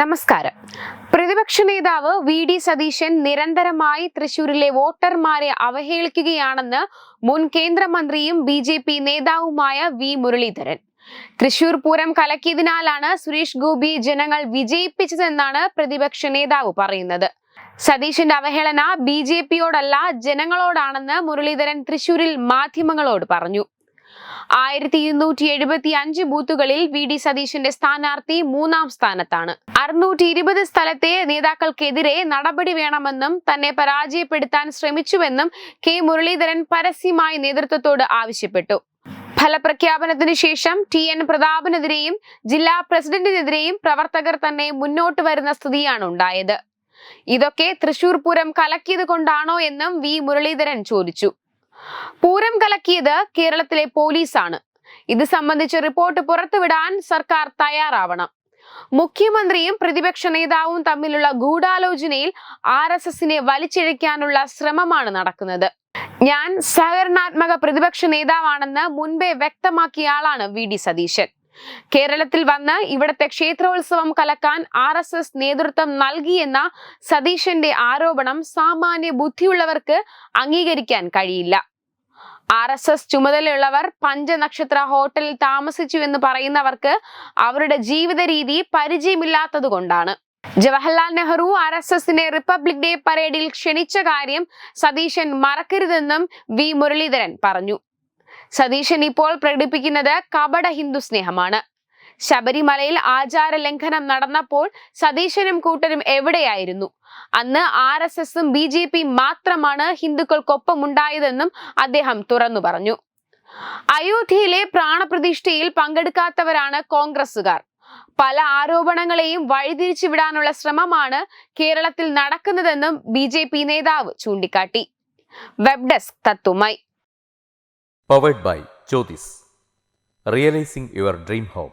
നമസ്കാരം. പ്രതിപക്ഷ നേതാവ് വി ഡി സതീശൻ നിരന്തരമായി തൃശൂരിലെ വോട്ടർമാരെ അവഹേളിക്കുകയാണെന്ന് മുൻ കേന്ദ്രമന്ത്രിയും ബി ജെ പി നേതാവുമായ വി മുരളീധരൻ. തൃശൂർ പൂരം കലക്കിയതിനാലാണ് സുരേഷ് ഗോപി ജനങ്ങൾ വിജയിപ്പിച്ചതെന്നാണ് പ്രതിപക്ഷ നേതാവ് പറയുന്നത്. സതീശന്റെ അവഹേളന ബി ജെ പിയോടല്ല ജനങ്ങളോടാണെന്ന് മുരളീധരൻ തൃശൂരിൽ മാധ്യമങ്ങളോട് പറഞ്ഞു. ആയിരത്തി ഇരുന്നൂറ്റി എഴുപത്തി അഞ്ച് ബൂത്തുകളിൽ വി ഡി സതീശന്റെ സ്ഥാനാർത്ഥി മൂന്നാം സ്ഥാനത്താണ്. അറുന്നൂറ്റി ഇരുപത് സ്ഥലത്തെ നേതാക്കൾക്കെതിരെ നടപടി വേണമെന്നും തന്നെ പരാജയപ്പെടുത്താൻ ശ്രമിച്ചുവെന്നും കെ മുരളീധരൻ പരസ്യമായി നേതൃത്വത്തോട് ആവശ്യപ്പെട്ടു. ഫലപ്രഖ്യാപനത്തിന് ശേഷം ടി എൻ പ്രതാപനെതിരെയും ജില്ലാ പ്രസിഡന്റിനെതിരെയും പ്രവർത്തകർ തന്നെ മുന്നോട്ട് വരുന്ന സ്ഥിതിയാണ് ഉണ്ടായത് ഇതൊക്കെ തൃശൂർ പൂരം കലക്കിയത് കൊണ്ടാണോ എന്നും വി മുരളീധരൻ ചോദിച്ചു. പൂരം കലക്കിയത് കേരളത്തിലെ പോലീസാണ്. ഇത് സംബന്ധിച്ച് റിപ്പോർട്ട് പുറത്തുവിടാൻ സർക്കാർ തയ്യാറാവണം. മുഖ്യമന്ത്രിയും പ്രതിപക്ഷ നേതാവും തമ്മിലുള്ള ഗൂഢാലോചനയിൽ ആർ എസ് എസിനെ വലിച്ചിഴയ്ക്കാനുള്ള ശ്രമമാണ് നടക്കുന്നത്. ഞാൻ സഹകരണാത്മക പ്രതിപക്ഷ നേതാവാണെന്ന് മുൻപേ വ്യക്തമാക്കിയ ആളാണ് വി. ഡി. സതീശൻ. കേരളത്തിൽ വന്ന് ഇവിടത്തെ ക്ഷേത്രോത്സവം കലക്കാൻ ആർ എസ് എസ് നേതൃത്വം നൽകിയെന്ന സതീശന്റെ ആരോപണം സാമാന്യ ബുദ്ധിയുള്ളവർക്ക് അംഗീകരിക്കാൻ കഴിയില്ല. ആർ എസ് എസ് ചുമതലയുള്ളവർ പഞ്ചനക്ഷത്ര ഹോട്ടലിൽ താമസിച്ചു എന്ന് പറയുന്നവർക്ക് അവരുടെ ജീവിത രീതി പരിചയമില്ലാത്തത് കൊണ്ടാണ്. ജവഹർലാൽ നെഹ്റു ആർ എസ് എസിന്റെ റിപ്പബ്ലിക് ഡേ പരേഡിൽ ക്ഷണിച്ച കാര്യം സതീശൻ മറക്കരുതെന്നും വി മുരളീധരൻ പറഞ്ഞു. സതീശൻ ഇപ്പോൾ പ്രകടിപ്പിക്കുന്നത് കപട ഹിന്ദു സ്നേഹമാണ്. ശബരിമലയിൽ ആചാര ലംഘനം നടന്നപ്പോൾ സതീശനും കൂട്ടരും എവിടെയായിരുന്നു? അന്ന് ആർ എസ് എസും ബി ജെ പി മാത്രമാണ് ഹിന്ദുക്കൾക്കൊപ്പം ഉണ്ടായതെന്നും അദ്ദേഹം തുറന്നു പറഞ്ഞു. അയോധ്യയിലെ പ്രാണപ്രതിഷ്ഠയിൽ പങ്കെടുക്കാത്തവരാണ് കോൺഗ്രസുകാർ പല ആരോപണങ്ങളെയും വഴിതിരിച്ചുവിടാനുള്ള ശ്രമമാണ് കേരളത്തിൽ നടക്കുന്നതെന്നും ബി ജെ പി നേതാവ് ചൂണ്ടിക്കാട്ടി. Web desk തത്തുമായി powered by Jyothis realising your dream home